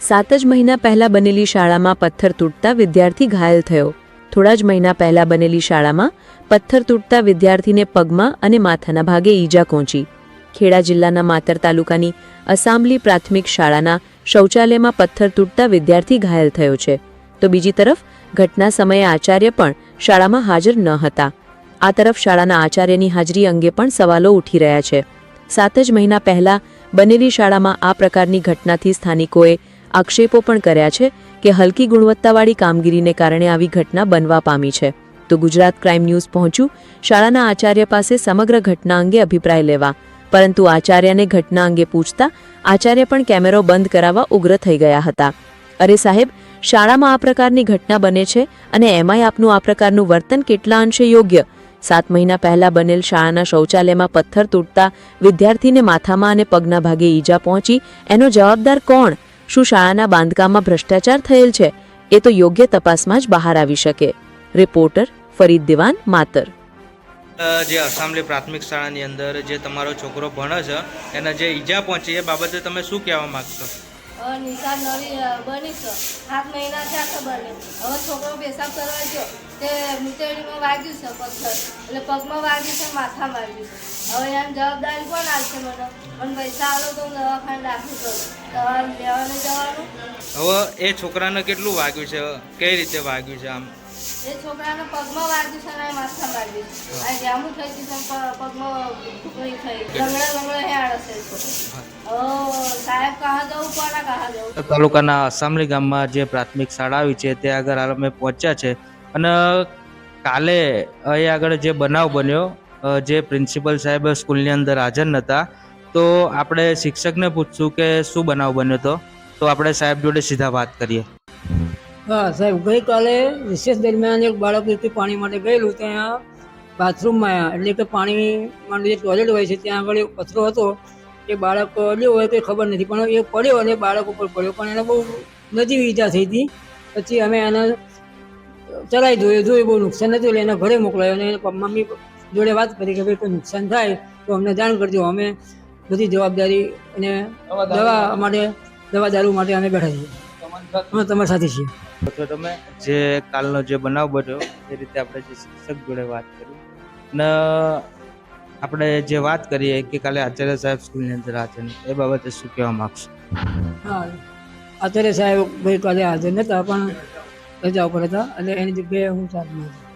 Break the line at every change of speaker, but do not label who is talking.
સાત જ મહિના પહેલા બનેલી શાળામાં પથ્થર તૂટતા વિદ્યાર્થી ઘાયલ થયો. થોડા જ મહિના પહેલા બનેલી શાળામાં પથ્થર તૂટતા વિદ્યાર્થીને પગમાં અને માથાના ભાગે ઈજા પહોંચી. ખેડા જિલ્લાના માતર તાલુકાની અસામલી પ્રાથમિક શાળાના શૌચાલયમાં પથ્થર તૂટતા વિદ્યાર્થી ઘાયલ થયો છે. તો બીજી તરફ, ઘટના સમયે આચાર્ય પણ શાળામાં હાજર ન હતા. આ તરફ શાળાના આચાર્યની હાજરી અંગે પણ સવાલો ઉઠી રહ્યા છે. સાત જ મહિના પહેલા બનેલી શાળામાં આ પ્રકારની ઘટનાથી સ્થાનિકોએ આક્ષેપો પણ કર્યા છે કે હલકી ગુણવત્તાવાળી કામગીરીને કારણે આવી ઘટના બનવા પામી છે. તો ગુજરાત ક્રાઇમ ન્યૂઝ પહોંચ્યું. શાળાના આચાર્ય પાસે સમગ્ર ઘટના અંગે અભિપ્રાય લેવા. પરંતુ આચાર્યને ઘટના અંગે પૂછતા આચાર્ય પણ કેમેરો બંધ કરાવવા ઉગ્ર થઈ ગયા હતા. અરે સાહેબ, શાળામાં આ પ્રકારની ઘટના બને છે અને એમાંય આપનું આ પ્રકારનું વર્તન કેટલા અંશે યોગ્ય? સાત મહિના પહેલા બનેલ શાળાના શૌચાલયમાં પથ્થર તૂટતા વિદ્યાર્થીને માથામાં અને પગના ભાગે ઈજા પહોંચી એનો જવાબદાર કોણ? શું શાળાના બાંધકામમાં ભ્રષ્ટાચાર થયેલ છે, એ તો યોગ્ય તપાસમાં જ બહાર આવી શકે. રિપોર્ટર ફરીદ દિવાન, માતર.
જે અસામલી પ્રાથમિક શાળાની અંદર જે તમારો છોકરો ભણે છે, એને જે ઈજા પહોંચી એ બાબતે તમે શું કહેવા માગશો?
હવે નિશાન નવી અ, બની છે. સાત મહિના થયા છે બને. હવે છોકરો પેશાબ કરવા ગયો. તે મૂતેડીમાં વાગ્યું છે પથ્થર. એટલે પગમાં વાગ્યું છે માથા માર્યું છે. હવે એમ જવાબદારી કોણ આવશે મને? મને પૈસા આલો તો હું દવાખાને દાખલ કરું. દવા લેવાને જવાનું.
હવે એ છોકરાને કેટલું વાગ્યું છે? કઈ રીતે વાગ્યું છે આમ?
એ છોકરાને પગમાં વાગ્યું છે અને માથા વાગ્યું છે. આ જામું થઈ ગયું છે પગમાં ટુકડી થઈ લંગડા લંગડા હે હશે છોકરો. હવે
તાલુકાના અસામલી ગામમાં જે પ્રાથમિક શાળા આવી છે તે આગળ હાલ અમે પહોંચ્યા છે. અને કાલે એ આગળ જે બનાવ બન્યો જે પ્રિન્સિપલ સાહેબ સ્કૂલની અંદર હાજર નહોતા તો આપણે શિક્ષકને પૂછશું કે શું બનાવ બન્યો હતો તો આપણે સાહેબ જોડે સીધા વાત કરીએ.
હા સાહેબ ગઈકાલે વિશેષ દરમિયાન એક બાળક રીતે પાણી માટે ગયેલું ત્યાં બાથરૂમમાં એટલે કે પાણી માટે જે ટોયલેટ હોય છે ત્યાં આગળ એક પથરો હતો. એ બાળક પડ્યો હોય કંઈ ખબર નથી. પણ એ પડ્યો અને બાળક ઉપર પડ્યો. પણ એને બહુ નજીક ઈજા થઈ હતી. પછી અમે એને ચલાવી જોયું જોયું બહુ નુકસાન નથી એટલે એને ઘરે મોકલાયો અને એને મમ્મી જોડે વાત કરી કે ભાઈ કોઈ નુકસાન થાય તો અમને જાણ કરજો. અમે બધી જવાબદારી અને દવા માટે દવા દારૂ માટે અમે બેઠા છીએ. અમે તમારી સાથે છીએ.
તો તમે જે કાલનો જે બનાવ બન્યો એ રીતે આપણે જે શિક્ષક જોડે વાત કરી. ને આપણે જે વાત કરીએ કે કાલે આચાર્ય સાહેબ સ્કૂલની અંદર હાજર. એ બાબતે શું કહેવા માગશો
હા આચાર્ય સાહેબ ગઈકાલે હાજર નહોતા પણ રજા ઉપર હતા એટલે એની જગ્યાએ હું હતો